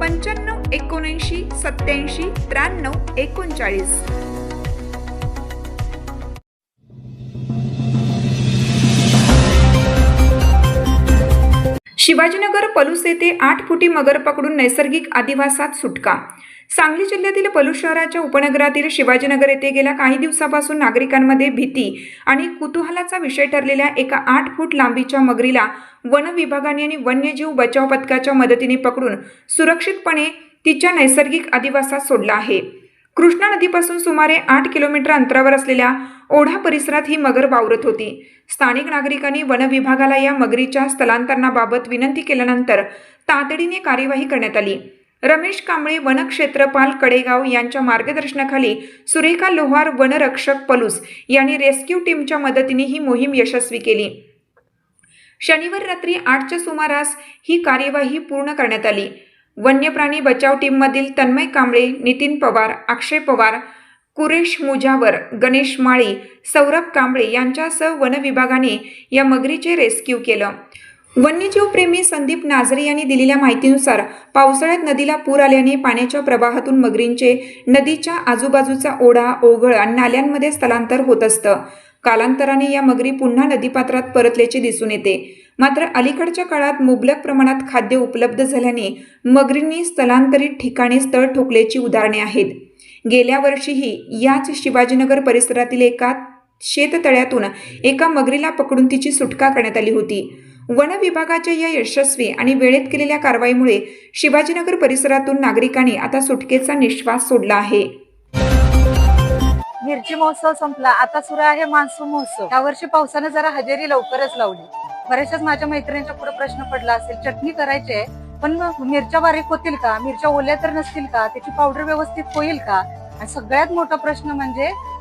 पंच्याण्णव एकोणऐंशी सत्याऐंशी त्र्याण्णव एकोणचाळीस. शिवाजीनगर पलूस येथे आठ फुटी मगर पकडून नैसर्गिक अधिवासात सुटका. सांगली जिल्ह्यातील पलूस शहराच्या उपनगरातील शिवाजीनगर येथे गेल्या काही दिवसापासून नागरिकांमध्ये भीती आणि कुतूहलाचा विषय ठरलेल्या एका आठ फूट लांबीच्या मगरीला वन विभागाने आणि वन्यजीव बचाव पथकाच्या मदतीने पकडून सुरक्षितपणे तिच्या नैसर्गिक अधिवासात सोडला आहे. कृष्णा नदीपासून सुमारे आठ किलोमीटर अंतरावर असलेल्या ओढा परिसरात ही मगर वावरत होती. स्थानिक नागरिकांनी वन विभागाला या मगरीच्या स्थलांतरणाबाबत विनंती केल्यानंतर तातडीने कार्यवाही करण्यात आली. रमेश कांबळे वनक्षेत्रपाल कडेगाव यांच्या मार्गदर्शनाखाली सुरेखा लोहार वनरक्षक पलूस यांनी रेस्क्यू टीमच्या मदतीने ही मोहीम यशस्वी केली. शनिवार रात्री आठच्या सुमारास ही कार्यवाही पूर्ण करण्यात आली. वन्यप्राणी बचाव टीममधील तन्मय कांबळे नितीन पवार अक्षय पवार कुरेश मुजावर गणेश माळी सौरभ कांबळे यांच्यासह वनविभागाने या मगरीचे रेस्क्यू केलं. वन्यजीव प्रेमी संदीप नाझरे यांनी दिलेल्या माहितीनुसार पावसाळ्यात नदीला पूर आल्याने पाण्याच्या प्रवाहातून मगरींचे नदीच्या आजूबाजूचा ओढा ओघळ आणि नाल्यांमध्ये स्थलांतर होत असतं. कालांतराने या मगरी पुन्हा नदीपात्रात परतल्याचे दिसून येते. मात्र अलीकडच्या काळात मुबलक प्रमाणात खाद्य उपलब्ध झाल्याने मगरींनी स्थलांतरित ठिकाणी स्थळ ठोकल्याची उदाहरणे आहेत. गेल्या वर्षीही याच शिवाजीनगर परिसरातील एका शेततळ्यातून एका मगरीला पकडून तिची सुटका करण्यात आली होती. वन विभागाच्या या यशस्वी आणि वेळेत केलेल्या कारवाईमुळे शिवाजीनगर परिसरातून नागरिकांनी आता सुटकेचा निश्वास सोडला आहे. मिरची महोत्सव संपला. आता सुरू आहे मान्सून महोत्सव. यावर्षी पावसानं जरा हजेरी लवकरच लावली. बऱ्याचशाच माझ्या मैत्रिणींच्या पुढे प्रश्न पडला असेल चटणी करायची आहे पण मग मिरच्या बारीक होतील का? मिरच्या ओल्या तर नसतील का? त्याची पावडर व्यवस्थित होईल का? आणि सगळ्यात मोठा प्रश्न म्हणजे